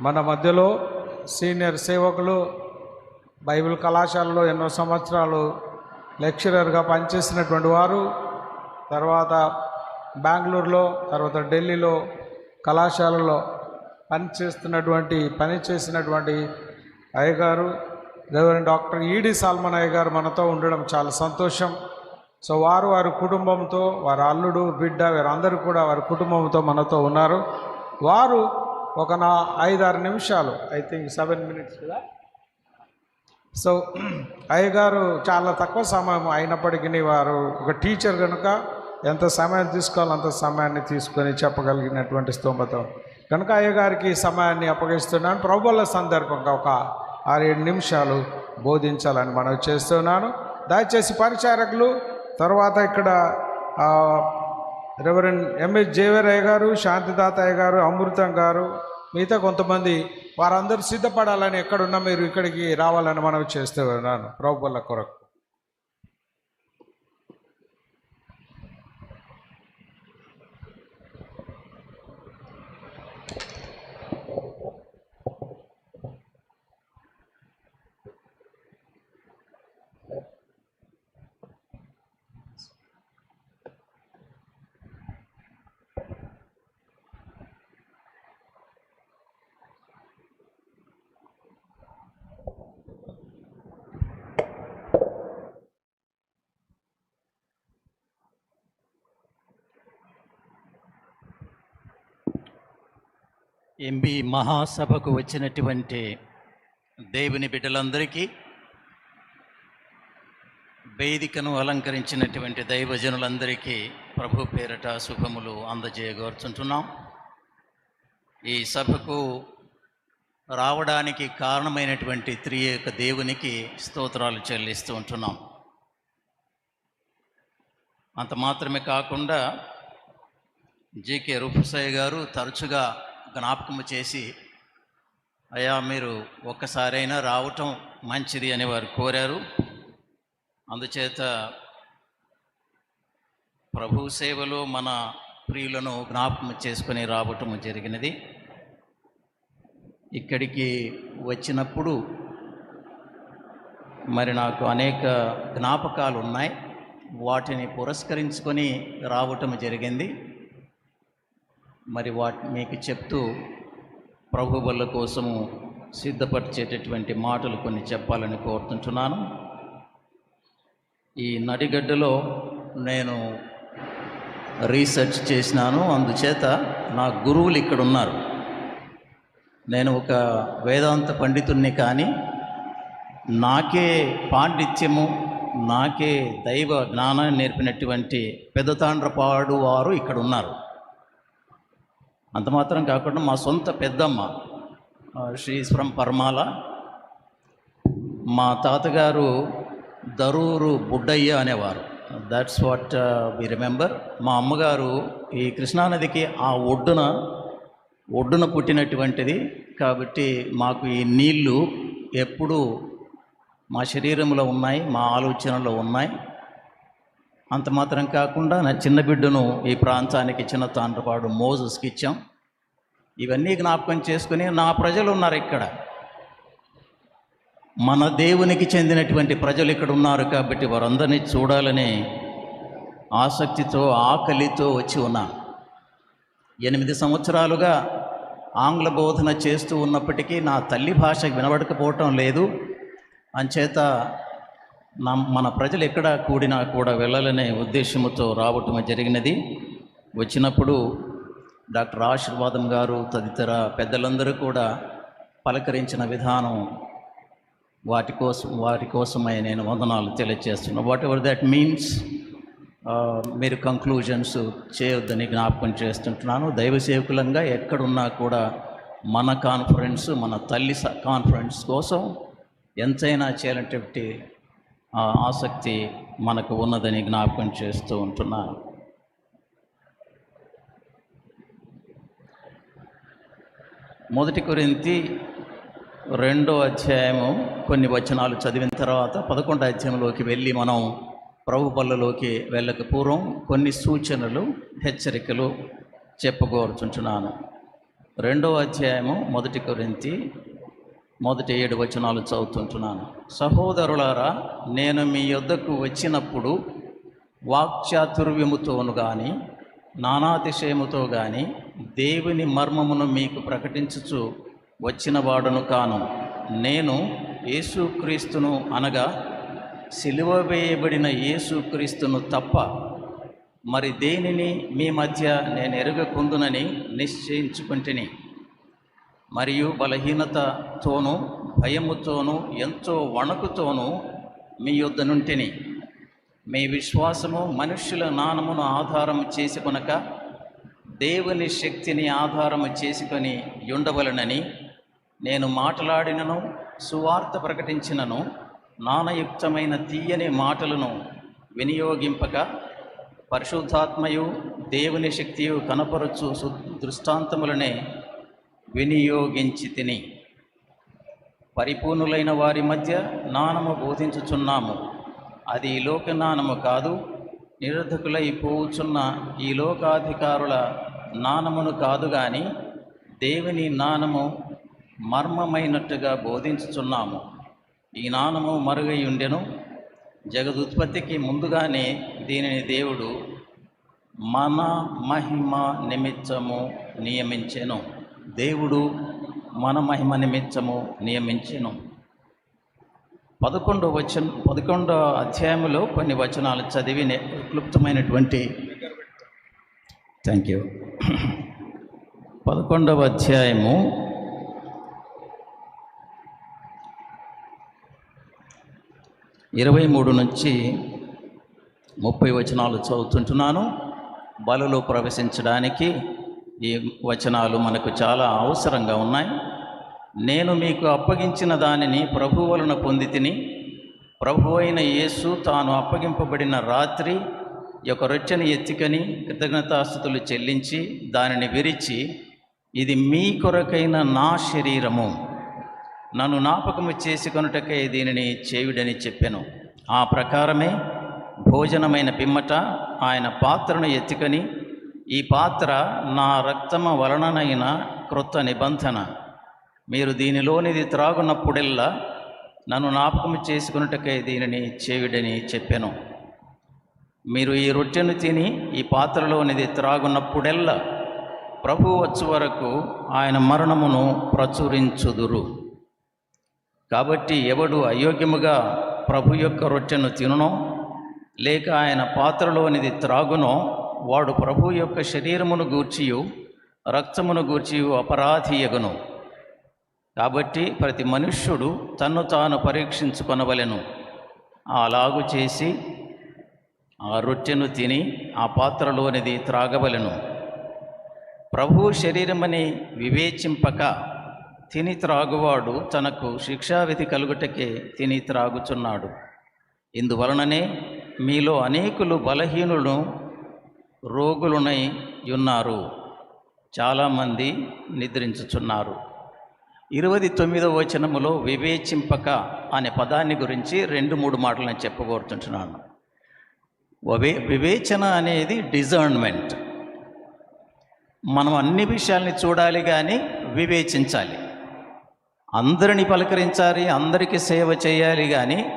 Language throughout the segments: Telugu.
మన మధ్యలో సీనియర్ సేవకులు బైబిల్ కళాశాలలో ఎన్నో సంవత్సరాలు లెక్చరర్గా పనిచేసినటువంటి వారు తర్వాత బెంగళూరులో తర్వాత ఢిల్లీలో కళాశాలలో పనిచేస్తున్నటువంటి పని చేసినటువంటి అయ్యగారు రెవరెండ్ డాక్టర్ ఈడి సాల్మన్ అయ్యగారు మనతో ఉండడం చాలా సంతోషం. సో వారు వారి కుటుంబంతో వారి అల్లుడు బిడ్డ వీరందరూ కూడా వారి కుటుంబంతో మనతో ఉన్నారు. వారు ఒక నా ఐదారు నిమిషాలు ఐ థింక్ సెవెన్ మినిట్స్ కదా? సో అయ్యగారు చాలా తక్కువ సమయం అయినప్పటికీ వారు ఒక టీచర్ కనుక ఎంత సమయం తీసుకోవాలో అంత సమయాన్ని తీసుకొని చెప్పగలిగినటువంటి స్తోమత. కనుక అయ్యగారికి సమయాన్ని అప్పగిస్తున్నాను. ప్రభుల సందర్భంగా ఒక ఆరేడు నిమిషాలు బోధించాలని మనం చేస్తున్నాను. దయచేసి పరిచారకులు తర్వాత ఇక్కడ రెవరెండ్ ఎంఎస్ జేవరయ్య గారు శాంతిదాతయ్య గారు అమృతం గారు మిగతా కొంతమంది వారందరూ సిద్ధపడాలని ఎక్కడున్నా మీరు ఇక్కడికి రావాలని మనం చేస్తూ ఉన్నాను. ప్రభుల కొరకు. ఎంబి మహాసభకు వచ్చినటువంటి దేవుని బిడ్డలందరికీ వేదికను అలంకరించినటువంటి దైవజనులందరికీ ప్రభు పేరట శుభములు అందజేయగోర్చుంటున్నాం. ఈ సభకు రావడానికి కారణమైనటువంటి త్రియేక దేవునికి స్తోత్రాలు చెల్లిస్తూ ఉంటున్నాం. అంత మాత్రమే కాకుండా జీకే రూపసాయి గారు తరచుగా జ్ఞాపకం చేసి అయ్యా మీరు ఒక్కసారైనా రావటం మంచిది అని వారు కోరారు. అందుచేత ప్రభు సేవలో మన ప్రియులను జ్ఞాపకం చేసుకొని రావటం జరిగినది. ఇక్కడికి వచ్చినప్పుడు మరి నాకు అనేక జ్ఞాపకాలు ఉన్నాయి వాటిని పురస్కరించుకొని రావటం జరిగింది. మరి వాటి మీకు చెప్తూ ప్రభు కోసము సిద్ధపరిచేటటువంటి మాటలు కొన్ని చెప్పాలని కోరుతుంటున్నాను. ఈ నడిగడ్డలో నేను రీసెర్చ్ చేసినాను. అందుచేత నా గురువులు ఇక్కడ ఉన్నారు నేను ఒక వేదాంత పండితుణ్ణి కానీ నాకే పాండిత్యము నాకే దైవ జ్ఞానాన్ని నేర్పినటువంటి పెద్దతాండ్రపాడు వారు ఇక్కడ ఉన్నారు అంత మాత్రం కాకుండా మా సొంత పెద్దమ్మ శ్రీ ఫ్రమ్ పర్మాల మా తాతగారు దరూరు బుడ్డయ్య అనేవారు. దట్స్ వాట్ వి రిమెంబర్ మా అమ్మగారు ఈ కృష్ణానదికి ఆ ఒడ్డున ఒడ్డున పుట్టినటువంటిది. కాబట్టి మాకు ఈ నీళ్ళు ఎప్పుడూ మా శరీరంలో ఉన్నాయి మా ఆలోచనలో ఉన్నాయి. అంత మాత్రం కాకుండా నా చిన్న బిడ్డను ఈ ప్రాంతానికి చిన్న తాండ్రపాడు మోజస్కి ఇచ్చాం. ఇవన్నీ జ్ఞాపకం చేసుకుని నా ప్రజలు ఉన్నారు ఇక్కడ. మన దేవునికి చెందినటువంటి ప్రజలు ఇక్కడ ఉన్నారు కాబట్టి వారందరినీ చూడాలని ఆసక్తితో ఆకలితో వచ్చి ఉన్నా. ఎనిమిది సంవత్సరాలుగా ఆంగ్ల బోధన చేస్తూ ఉన్నప్పటికీ నా తల్లి భాష వినబడకపోవటం లేదు. అంచేత మన ప్రజలు ఎక్కడ కూడినా కూడా వెళ్ళాలనే ఉద్దేశంతో రావటం జరిగినది. వచ్చినప్పుడు డాక్టర్ ఆశీర్వాదం గారు తదితర పెద్దలందరూ కూడా పలకరించిన విధానం వాటి కోసం వాటి కోసమై నేను వందనాలు తెలియజేస్తున్నాను వాట్ ఎవర్ దట్ మీన్స్ మీరు కంక్లూజన్స్ చేయొద్దని జ్ఞాపకం చేస్తుంటున్నాను. దైవ సేవకులంగా ఎక్కడున్నా కూడా మన కాన్ఫరెన్స్ మన తల్లి కాన్ఫరెన్స్ కోసం ఎంతైనా చేయాలంటే ఆసక్తి మనకు ఉన్నదని జ్ఞాపకం చేస్తూ ఉంటున్నాను. మొదటి కొరింతి రెండో అధ్యాయము కొన్ని వచనాలు చదివిన తర్వాత పదకొండో అధ్యాయంలోకి వెళ్ళి మనం ప్రభు పళ్ళలోకి వెళ్ళక పూర్వం కొన్ని సూచనలు హెచ్చరికలు చెప్పగోరుచుంటున్నాను రెండవ అధ్యాయము మొదటి కొరింతి మొదటి ఏడు వచనాలు చదువుతుంటున్నాను. సహోదరులారా నేను మీ యొద్దకు వచ్చినప్పుడు వాక్చాతుర్వ్యముతోను కానీ నానాతిశయముతో కానీ దేవుని మర్మమును మీకు ప్రకటించుచు వచ్చినవాడును కాను. నేను యేసుక్రీస్తును అనగా సిలువ వేయబడిన యేసుక్రీస్తును తప్ప మరి దేనిని మీ మధ్య నేను ఎరుగకుందునని నిశ్చయించుకుంటుని? మరియు బలహీనతతోనూ భయముతోనూ ఎంతో వణుకుతోనూ మీ యొద్ద నుంటిని. మీ విశ్వాసము మనుష్యుల నానమును ఆధారము చేసుకొనక దేవుని శక్తిని ఆధారము చేసుకొని ఉండవలనని నేను మాట్లాడినను సువార్త ప్రకటించినను నానయుక్తమైన తీయని మాటలను వినియోగింపక పరిశుద్ధాత్మయు దేవుని శక్తియు కనపరచు దృష్టాంతములనే వినియోగించి తిని పరిపూర్ణులైన వారి మధ్య నానము బోధించుచున్నాము. అది ఈ లోక నానము కాదు నిరర్ధకులై పోవుచున్న ఈ లోకాధికారుల నానమును కాదు గాని దేవుని నానము మర్మమైనట్టుగా బోధించుచున్నాము. ఈ నానము మరుగై ఉండెను. జగదుత్పత్తికి ముందుగానే దీనిని దేవుడు మన మహిమ నిమిత్తము నియమించెను. దేవుడు మన మహిమ నిమిత్తము నియమించను. పదకొండవ వచన పదకొండవ అధ్యాయంలో కొన్ని వచనాలు చదివి క్లుప్తమైనటువంటి థ్యాంక్ యూ పదకొండవ అధ్యాయము ఇరవై మూడు నుంచి ముప్పై వచనాలు చదువుతుంటున్నాను. బలలో ప్రవేశించడానికి ఈ వచనాలు మనకు చాలా అవసరంగా ఉన్నాయి. నేను మీకు అప్పగించిన దానిని ప్రభు వలన పొంది తిని ప్రభు అయిన యేసు తాను అప్పగింపబడిన రాత్రి యొక్క రొచ్చని ఎత్తికని కృతజ్ఞతాస్థుతులు చెల్లించి దానిని విరిచి ఇది మీ కొరకైన నా శరీరము. నన్ను జ్ఞాపకము చేసుకొనుటకై దీనిని చేయుడని చెప్పాను. ఆ ప్రకారమే భోజనమైన పిమ్మట ఆయన పాత్రను ఎత్తుకని ఈ పాత్ర నా రక్తమ వలననైన క్రొత్త నిబంధన. మీరు దీనిలోనిది త్రాగునప్పుడెల్లా నన్ను జ్ఞాపకం చేసుకున్నటకై దీనిని చేయుడని చెప్పాను. మీరు ఈ రొట్టెను తిని ఈ పాత్రలోనిది త్రాగున్నప్పుడెల్లా ప్రభు వచ్చు వరకు ఆయన మరణమును ప్రచురించుదురు. కాబట్టి ఎవడు అయోగ్యముగా ప్రభు యొక్క రొట్టెను తినునో లేక ఆయన పాత్రలోనిది త్రాగునో వాడు ప్రభు యొక్క శరీరమును గూర్చియు రక్తమును గూర్చియు అపరాధీయగను. కాబట్టి ప్రతి మనుష్యుడు తన్ను తాను పరీక్షించుకొనవలెను. అలాగు చేసి ఆ రొట్టెను తిని ఆ పాత్రలోనిది త్రాగవలెను. ప్రభు శరీరమని వివేచింపక తిని త్రాగువాడు తనకు శిక్షావిధి కలుగుటకే తిని త్రాగుచున్నాడు. ఇందువలననే మీలో అనేకులు బలహీనులను రోగులునై ఉన్నారు. చాలామంది నిద్రించుచున్నారు. ఇరవై తొమ్మిదవ వచనములో వివేచింపక అనే పదాన్ని గురించి రెండు మూడు మాటలు నేను చెప్పబోతుంటున్నాను వివే వివేచన అనేది డిజర్న్మెంట్ మనం అన్ని విషయాల్ని చూడాలి కానీ వివేచించాలి. అందరిని పలకరించాలి అందరికీ సేవ చేయాలి కానీ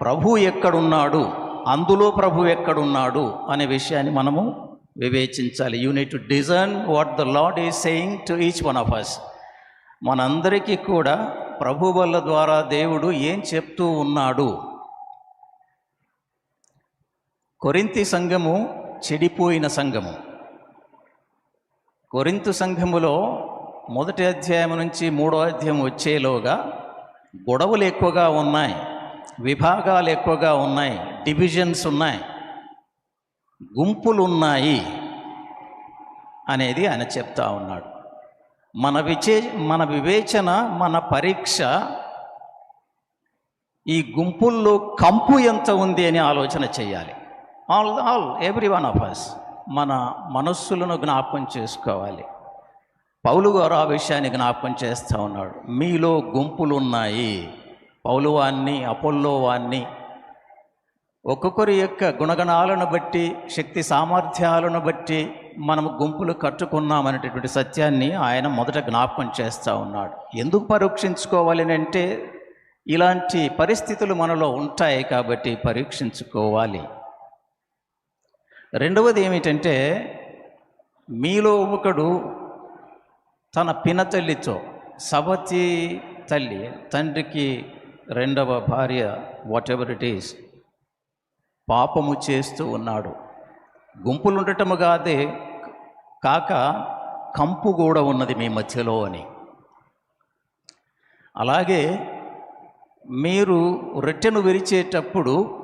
ప్రభు ఎక్కడున్నాడు? అందులో ప్రభు ఎక్కడున్నాడు అనే విషయాన్ని మనము వివేచించాలి. You need to discern what the Lord is saying to each one of us మనందరికీ కూడా ప్రభు వల్ల ద్వారా దేవుడు ఏం చెప్తూ ఉన్నాడు? కొరింతి సంఘము చెడిపోయిన సంఘము. కొరింతు సంఘములో మొదటి అధ్యాయం నుంచి మూడో అధ్యాయం వచ్చేలోగా గొడవలు ఎక్కువగా ఉన్నాయి విభాగాలు ఎక్కువగా ఉన్నాయి. డివిజన్స్ ఉన్నాయి. గుంపులు ఉన్నాయి అనేది ఆయన చెప్తా ఉన్నాడు. మన విచే మన వివేచన మన పరీక్ష ఈ గుంపుల్లో కంపు ఎంత ఉంది అని ఆలోచన చేయాలి. All all every one of us మన మనస్సులను జ్ఞాపకం చేసుకోవాలి. పౌలు గారు ఆ విషయాన్ని జ్ఞాపకం చేస్తూ ఉన్నాడు. మీలో గుంపులు ఉన్నాయి పౌలు వాన్ని అపోల్లో వాన్ని ఒక్కొక్కరి యొక్క గుణగణాలను బట్టి శక్తి సామర్థ్యాలను బట్టి మనము గుంపులు కట్టుకున్నామనేటటువంటి సత్యాన్ని ఆయన మొదట జ్ఞాపకం చేస్తూ ఉన్నాడు. ఎందుకు పరీక్షించుకోవాలి అంటే ఇలాంటి పరిస్థితులు మనలో ఉంటాయి కాబట్టి పరీక్షించుకోవాలి. రెండవది ఏమిటంటే మీలో ఒకడు తన పినతల్లితో సవతి తల్లి తండ్రికి రెండవ భార్య వాట్ ఎవర్ ఇట్ ఈస్ పాపము చేస్తూ ఉన్నాడు. గుంపులు ఉండటము కాదే కాక కంపు కూడా ఉన్నది మీ మధ్యలో అని. అలాగే మీరు రొట్టెను విరిచేటప్పుడు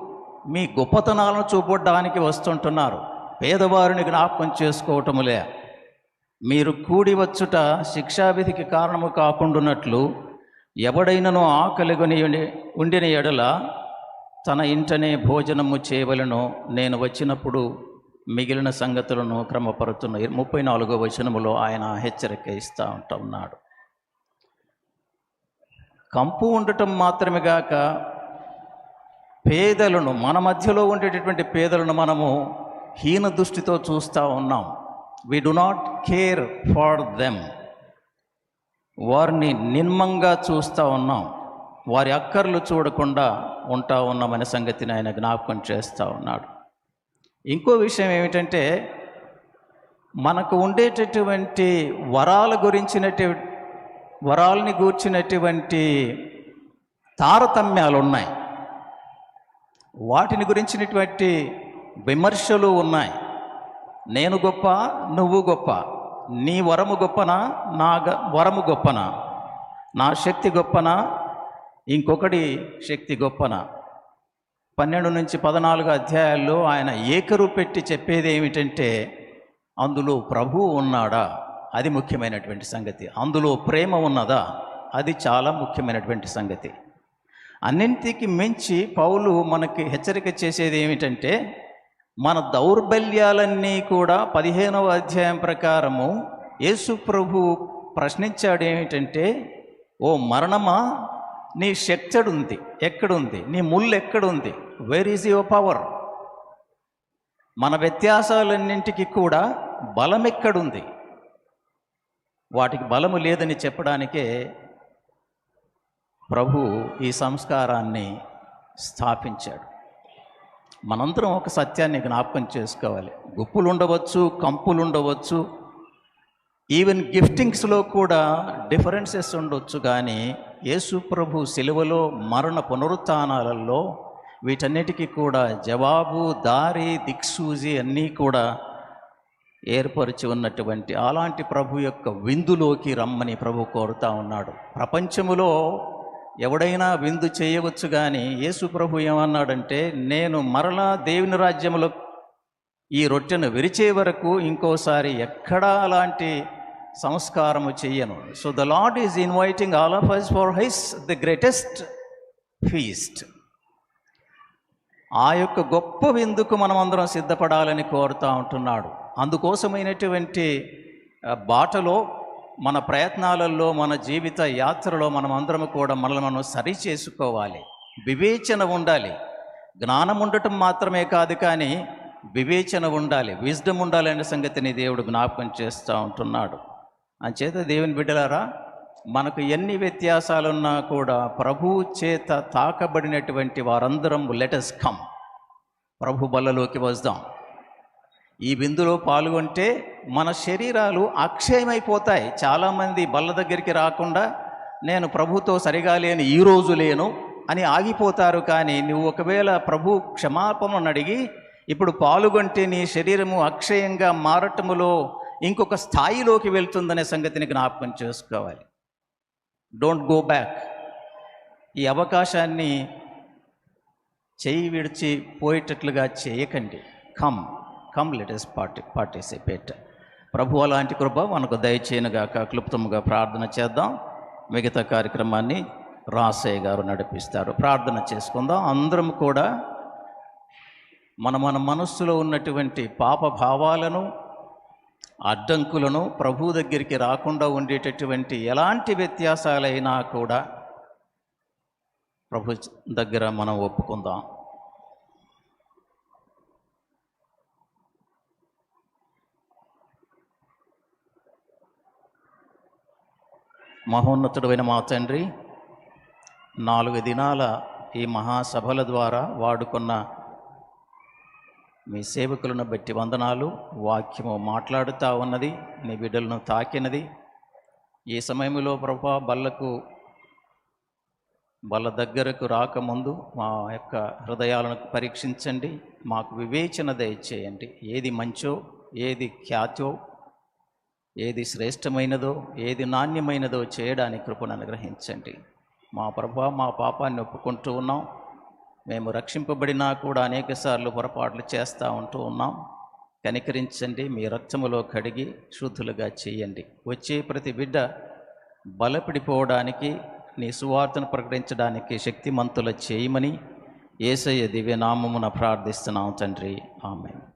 మీ గొప్పతనాలను చూపడానికి వస్తుంటున్నారు. పేదవారిని జ్ఞాపకం చేసుకోవటములే. మీరు కూడి వచ్చుట శిక్షావిధికి కారణము కాకుండానట్లు ఎవడైనను ఆకలిగొని ఉండి- ఉండిన ఎడల తన ఇంటనే భోజనము చేయవలను. నేను వచ్చినప్పుడు మిగిలిన సంగతులను క్రమపరుతున్న ముప్పై నాలుగో వచనములో ఆయన హెచ్చరిక ఇస్తూ ఉంటా ఉన్నాడు. కంపు ఉండటం మాత్రమే కాక పేదలను మన మధ్యలో ఉండేటటువంటి పేదలను మనము హీన దృష్టితో చూస్తూ ఉన్నాం. We do not care for them వారిని నిమ్మంగా చూస్తూ ఉన్నాం. వారి అక్కర్లు చూడకుండా ఉంటా ఉన్నామనే సంగతిని ఆయన జ్ఞాపకం చేస్తూ ఉన్నాడు. ఇంకో విషయం ఏమిటంటే మనకు ఉండేటటువంటి వరాల గురించినటు వరాలని గూర్చినటువంటి తారతమ్యాలు ఉన్నాయి వాటిని గురించినటువంటి విమర్శలు ఉన్నాయి. నేను గొప్ప నువ్వు గొప్ప నీ వరము గొప్పనా నా గ- వరము గొప్పనా నా శక్తి గొప్పనా ఇంకొకటి శక్తి గొప్పన. పన్నెండు నుంచి పద్నాలుగు అధ్యాయాల్లో ఆయన ఏకరు పెట్టి చెప్పేది ఏమిటంటే అందులో ప్రభు ఉన్నాడా? అది ముఖ్యమైనటువంటి సంగతి. అందులో ప్రేమ ఉన్నదా? అది చాలా ముఖ్యమైనటువంటి సంగతి. అన్నింటికి మించి పౌలు మనకి హెచ్చరిక చేసేది ఏమిటంటే మన దౌర్బల్యాలన్నీ కూడా పదిహేనవ అధ్యాయం ప్రకారము యేసు ప్రభు ప్రశ్నించాడు ఏమిటంటే ఓ మరణమా? నీ శక్తడుంది ఉంది ఎక్కడుంది నీ ముళ్ళు ఎక్కడుంది వేర్ ఈజ్ యువర్ పవర్ మన వ్యత్యాసాలన్నింటికి కూడా బలం ఎక్కడుంది వాటికి బలము లేదని చెప్పడానికే ప్రభు ఈ సంస్కారాన్ని స్థాపించాడు. మనందరం ఒక సత్యాన్ని జ్ఞాపకం చేసుకోవాలి. గుప్పులు ఉండవచ్చు కంపులు ఉండవచ్చు ఈవెన్ గిఫ్టింగ్స్లో కూడా డిఫరెన్సెస్ ఉండొచ్చు కానీ యేసు ప్రభు సిలువలో మరణ పునరుత్నాలలో వీటన్నిటికీ కూడా జవాబు దారి దిక్సూజి అన్నీ కూడా ఏర్పరిచి ఉన్నటువంటి అలాంటి ప్రభు యొక్క విందులోకి రమ్మని ప్రభు కోరుతా ఉన్నాడు. ప్రపంచములో ఎవడైనా విందు చేయవచ్చు కానీ యేసు ప్రభు ఏమన్నాడంటే నేను మరలా దేవుని రాజ్యములో ఈ రొట్టెను విరిచే వరకు ఇంకోసారి ఎక్కడా అలాంటి సంస్కారము చెయ్యను. So the Lord is inviting all of us for his the greatest feast ఆ యొక్క గొప్ప విందుకు మనం అందరం సిద్ధపడాలని కోరుతూ ఉంటున్నాడు. అందుకోసమైనటువంటి బాటలో మన ప్రయత్నాలలో మన జీవిత యాత్రలో మనం అందరం కూడా మనల్ని మనం సరి చేసుకోవాలి. వివేచన ఉండాలి. జ్ఞానం ఉండటం మాత్రమే కాదు కానీ వివేచన ఉండాలి. విజ్డమ్ ఉండాలనే సంగతిని దేవుడు జ్ఞాపకం చేస్తూ ఉంటున్నాడు. అంచేత దేవుని బిడ్డలారా మనకు ఎన్ని వ్యత్యాసాలున్నా కూడా ప్రభు చేత తాకబడినటువంటి వారందరం లెటస్ కమ్ ప్రభు బల్లలోకి వద్దాం ఈ విందులో పాల్గొంటే మన శరీరాలు అక్షయమైపోతాయి. చాలామంది బల్ల దగ్గరికి రాకుండా నేను ప్రభుతో సరిగా లేని ఈ రోజు లేను అని ఆగిపోతారు. కానీ నువ్వు ఒకవేళ ప్రభు క్షమాపణను అడిగి ఇప్పుడు పాల్గొంటే నీ శరీరము అక్షయంగా మారటములో ఇంకొక స్థాయిలోకి వెళ్తుందనే సంగతిని జ్ఞాపకం చేసుకోవాలి. డోంట్ గో బ్యాక్ ఈ అవకాశాన్ని చేయి విడిచి పోయేటట్లుగా చేయకండి. Come come let's party participate ప్రభు అలాంటి కృప మనకు దయచేయనుగాక. క్లుప్తముగా ప్రార్థన చేద్దాం. మిగతా కార్యక్రమాన్ని రాసయ్య గారు నడిపిస్తారు. ప్రార్థన చేసుకుందాం. అందరం కూడా మన మన మనస్సులో ఉన్నటువంటి పాప భావాలను అడ్డంకులను ప్రభు దగ్గరికి రాకుండా ఉండేటటువంటి ఎలాంటి వ్యత్యాసాలైనా కూడా ప్రభు దగ్గర మనం ఒప్పుకుందాం. మహోన్నతుడైన మా తండ్రి నాలుగు దినాల ఈ మహాసభల ద్వారా వాడుకున్న మీ సేవకులను బట్టి వందనాలు. వాక్యము మాట్లాడుతూ ఉన్నది నీ బిడ్డలను తాకినది. ఈ సమయంలో ప్రభా బల్లకు బల్ల దగ్గరకు రాకముందు మా యొక్క హృదయాలను పరీక్షించండి. మాకు వివేచన దయచేయండి. ఏది మంచో ఏది ఖ్యాతో ఏది శ్రేష్టమైనదో ఏది నాణ్యమైనదో చేయడానికి కృపను అనుగ్రహించండి. మా ప్రభా మా పాపాన్ని ఒప్పుకుంటూ ఉన్నాం. మేము రక్షింపబడినా కూడా అనేకసార్లు పొరపాట్లు చేస్తూ ఉంటూ ఉన్నాం. కనికరించండి మీ రక్తములో కడిగి శుద్ధులుగా చేయండి. వచ్చే ప్రతి బిడ్డ బలపడిపోవడానికి నీ సువార్తను ప్రకటించడానికి శక్తిమంతుల చేయమని ఏసయ్య దివ్యనామమున ప్రార్థిస్తున్నాం తండ్రి. ఆమె